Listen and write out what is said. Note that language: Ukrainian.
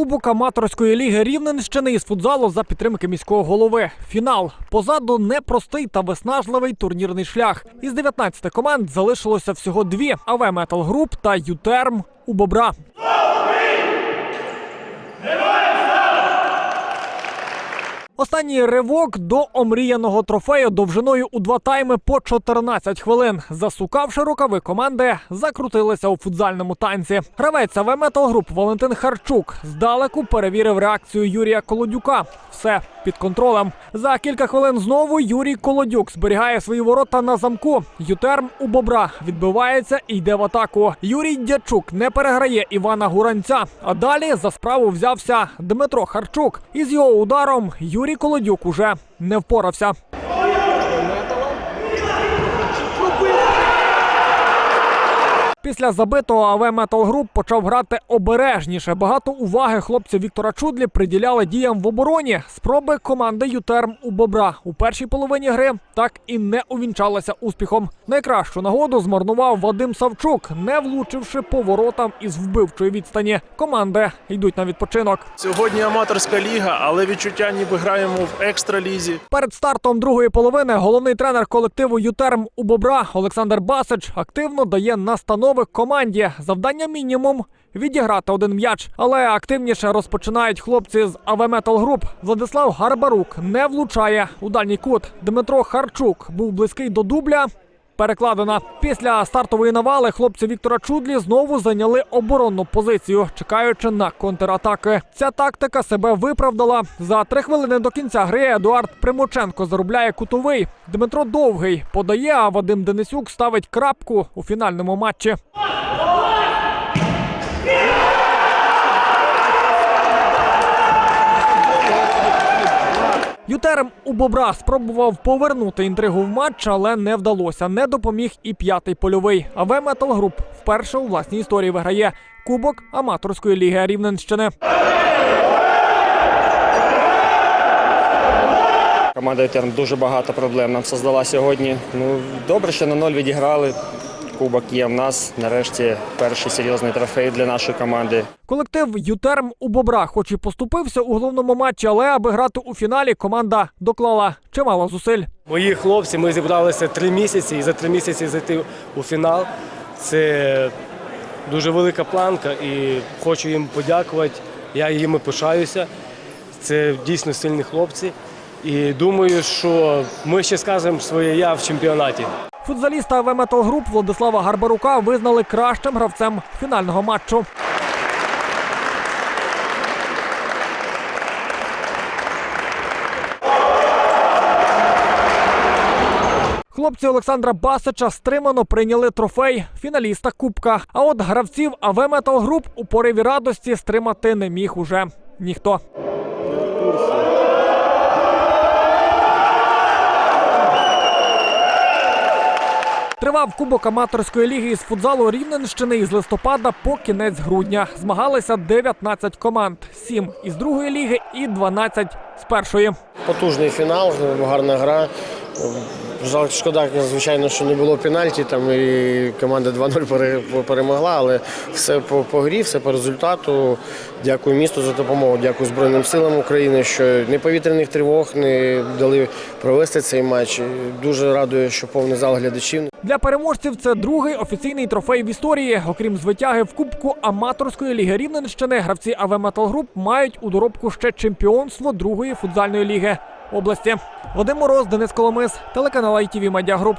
Кубок аматорської ліги Рівненщини із футзалу за підтримки міського голови. Фінал позаду непростий та виснажливий турнірний шлях. Із 19 команд залишилося всього дві: АВ Метал Груп та Ютерм у Бобра. Останній ривок до омріяного трофею довжиною у два тайми по 14 хвилин. Засукавши рукави команди, закрутилися у футзальному танці. Гравець АВ Метал Груп Валентин Харчук здалеку перевірив реакцію Юрія Колодюка. Все під контролем. За кілька хвилин знову Юрій Колодюк зберігає свої ворота на замку. Ютерм у бобра відбивається і йде в атаку. Юрій Дячук не переграє Івана Гуранця. А далі за справу взявся Дмитро Харчук. Із його ударом Юрій Колодюк уже не впорався. Після забитого АВ Метал Груп почав грати обережніше. Багато уваги хлопці Віктора Чудлі приділяли діям в обороні. Спроби команди Ютерм у Бобра у першій половині гри так і не увінчалися успіхом. Найкращу нагоду змарнував Вадим Савчук, не влучивши по воротам із вбивчої відстані. Команди йдуть на відпочинок. Сьогодні аматорська ліга, але відчуття ніби граємо в екстралізі. Перед стартом другої половини головний тренер колективу Ютерм у Бобра Олександр Басич активно дає настанови команді. Завдання мінімум відіграти один м'яч, але активніше розпочинають хлопці з АВ Метал Груп. Владислав Гарбарук не влучає у дальній кут. Дмитро Харчук був близький до дубля. Перекладена після стартової навали хлопці Віктора Чудлі знову зайняли оборонну позицію, чекаючи на контратаки. Ця тактика себе виправдала. За три хвилини до кінця гри Едуард Примоченко заробляє кутовий. Дмитро Довгий подає, а Вадим Денисюк ставить крапку у фінальному матчі. Ютерем у Бобра спробував повернути інтригу в матч, але не вдалося. Не допоміг і п'ятий польовий. АВ Метал Груп вперше у власній історії виграє Кубок аматорської ліги Рівненщини. Команда «Етерн» дуже багато проблем нам создала сьогодні. Ну, добре, що на ноль відіграли. Кубок є в нас. Нарешті перший серйозний трофей для нашої команди. Колектив Ютерм у Бобра, хоч і поступився у головному матчі, але аби грати у фіналі, команда доклала чимало зусиль. Мої хлопці, ми зібралися три місяці і за три місяці зайти у фінал. Це дуже велика планка і хочу їм подякувати. Я їми пишаюся. Це дійсно сильні хлопці. І думаю, що ми ще скажемо своє я в чемпіонаті. Футзаліста АВ Метал Груп Владислава Гарбарука визнали кращим гравцем фінального матчу. Хлопці Олександра Басича стримано прийняли трофей фіналіста Кубка. А от гравців АВ Метал Груп у пориві радості стримати не міг уже ніхто. Тривав кубок аматорської ліги із футзалу Рівненщини із листопада по кінець грудня. Змагалися 19 команд: 7 із другої ліги і 12 з першої. Потужний фінал, гарна гра. Жаль, шкода, звичайно, що не було пенальті, там і команда 2-0 перемогла, але все по, по грі, все по результату. Дякую місту за допомогу, дякую Збройним силам України, що не повітряних тривог не дали провести цей матч. Дуже радує, що повний зал глядачів. Для переможців це другий офіційний трофей в історії. Окрім звитяги в кубку аматорської ліги Рівненщини, гравці АВ Метал Груп мають у доробку ще чемпіонство другої футзальної ліги області. Вадим Мороз, Денис Коломис, телеканал ITV Media Груп.